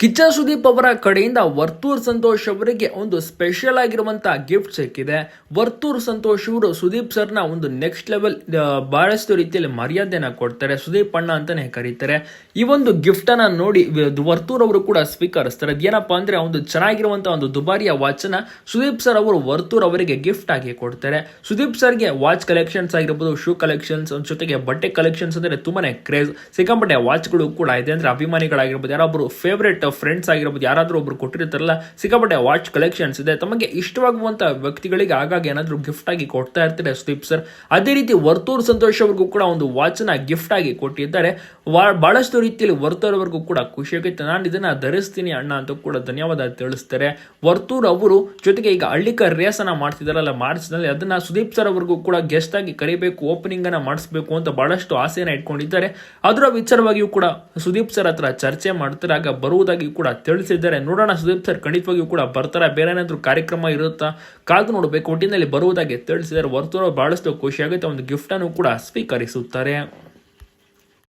ಕಿಚ್ಚ ಸುದೀಪ್ ಅವರ ಕಡೆಯಿಂದ ವರ್ತೂರ್ ಸಂತೋಷ್ ಅವರಿಗೆ ಒಂದು ಸ್ಪೆಷಲ್ ಆಗಿರುವಂತಹ ಗಿಫ್ಟ್ ಸಿಕ್ಕಿದೆ. ವರ್ತೂರ್ ಸಂತೋಷ್ ಅವರು ಸುದೀಪ್ ಸರ್ನ ಒಂದು ನೆಕ್ಸ್ಟ್ ಲೆವೆಲ್ ಬಹಳಷ್ಟು ರೀತಿಯಲ್ಲಿ ಮರ್ಯಾದೆನ ಕೊಡ್ತಾರೆ. ಸುದೀಪ್ ಅಣ್ಣ ಅಂತಾನೆ ಕರೀತಾರೆ. ಈ ಒಂದು ಗಿಫ್ಟ್ ಅನ್ನ ನೋಡಿ ವರ್ತೂರ್ ಅವರು ಕೂಡ ಸ್ವೀಕರಿಸ್ತಾರೆ. ಏನಪ್ಪಾ ಅಂದ್ರೆ ಒಂದು ಚೆನ್ನಾಗಿರುವಂತಹ ಒಂದು ದುಬಾರಿಯ ವಾಚನ ಸುದೀಪ್ ಸರ್ ಅವರು ವರ್ತೂರ್ ಅವರಿಗೆ ಗಿಫ್ಟ್ ಆಗಿ ಕೊಡ್ತಾರೆ. ಸುದೀಪ್ ಸರ್ಗೆ ವಾಚ್ ಕಲೆಕ್ಷನ್ಸ್ ಆಗಿರ್ಬೋದು ಶೂ ಕಲೆಕ್ಷನ್ಸ್ ಜೊತೆಗೆ ಬಟ್ಟೆ ಕಲೆಕ್ಷನ್ಸ್ ಅಂದ್ರೆ ತುಂಬಾನೇ ಕ್ರೇಜ್ ಸಿಕ್ಕಾಪಟ್ಟೆ ವಾಚ್ಗಳು ಕೂಡ ಇದೆ. ಅಂದ್ರೆ ಅಭಿಮಾನಿಗಳಾಗಿರ್ಬೋದು ಯಾರೊಬ್ಬರು ಫೇವ್ರೇಟ್ ಫ್ರೆಂಡ್ಸ್ ಆಗಿರ್ಬೋದು, ಯಾರಾದರೂ ಒಬ್ರು ಕೊಟ್ಟಿರ್ತಾರಲ್ಲ, ಸಿಕ್ಕಾಪಟ್ಟೆ ವಾಚ್ ಕಲೆಕ್ಷನ್ಸ್ ಇದೆ. ತಮಗೆ ಇಷ್ಟವಾಗುವಂಥ ವ್ಯಕ್ತಿಗಳಿಗೆ ಆಗಾಗ ಏನಾದರೂ ಗಿಫ್ಟ್ ಆಗಿ ಕೊಡ್ತಾ ಇರ್ತಾರೆ, ಸುದೀಪ್ ಸರ್ ಅದೇ ರೀತಿ ವರ್ತೂರ್ ಸಂತೋಷ್ ಅವ್ರಿಗೂ ಕೂಡ ಒಂದು ವಾಚನ್ನ ಗಿಫ್ಟ್ ಆಗಿ ಕೊಟ್ಟಿದ್ದಾರೆ. ಬಹಳಷ್ಟು ರೀತಿಯಲ್ಲಿ ವರ್ತೂರ್ ಅವ್ರಿಗೂ ಕೂಡ ಖುಷಿಯಾಗುತ್ತೆ ನಾನು ಇದನ್ನು ಧರಿಸ್ತೀನಿ ಅಣ್ಣ ಅಂತ ಕೂಡ ಧನ್ಯವಾದ ತಿಳಿಸ್ತಾರೆ. ವರ್ತೂರ್ ಅವರು ಜೊತೆಗೆ ಈಗ ಹಳ್ಳಿಕ ರೇಸ್ ಮಾಡ್ತಿದ್ದಾರಲ್ಲ, ಮಾರ್ಚ್ನಲ್ಲಿ ಅದನ್ನ ಸುದೀಪ್ ಸರ್ ಅವ್ರಿಗೂ ಕೂಡ ಗೆಸ್ಟ್ ಆಗಿ ಕರಿಬೇಕು ಓಪನಿಂಗ್ ಅನ್ನ ಮಾಡಿಸ್ಬೇಕು ಅಂತ ಬಹಳಷ್ಟು ಆಸೆಯನ್ನ ಇಟ್ಕೊಂಡಿದ್ದಾರೆ. ಅದರ ವಿಚಾರವಾಗಿಯೂ ಕೂಡ ಸುದೀಪ್ ಸರ್ ಹತ್ರ ಚರ್ಚೆ ಮಾಡ್ತಾರೆ ಆಗ ಬರುವುದಾಗಿ ಕೂಡ ತಿಳಿಸಿದ್ದಾರೆ. ನೋಡೋಣ ಸುದೀಪ್ ಸರ್, ಖಂಡಿತವಾಗಿಯೂ ಕೂಡ ಬರ್ತಾರೆ. ಬೇರೆ ಏನಾದರೂ ಕಾರ್ಯಕ್ರಮ ಇರುತ್ತಾ? ಕಾದು ನೋಡಬೇಕು. ಒಟ್ಟಿನಲ್ಲಿ ಬರುವುದಾಗಿ ತಿಳಿಸಿದ್ದಾರೆ. ಹೊರತು ಬಹಳಷ್ಟು ಖುಷಿಯಾಗುತ್ತೆ. ಒಂದು ಗಿಫ್ಟನ್ನು ಕೂಡ ಸ್ವೀಕರಿಸುತ್ತಾರೆ.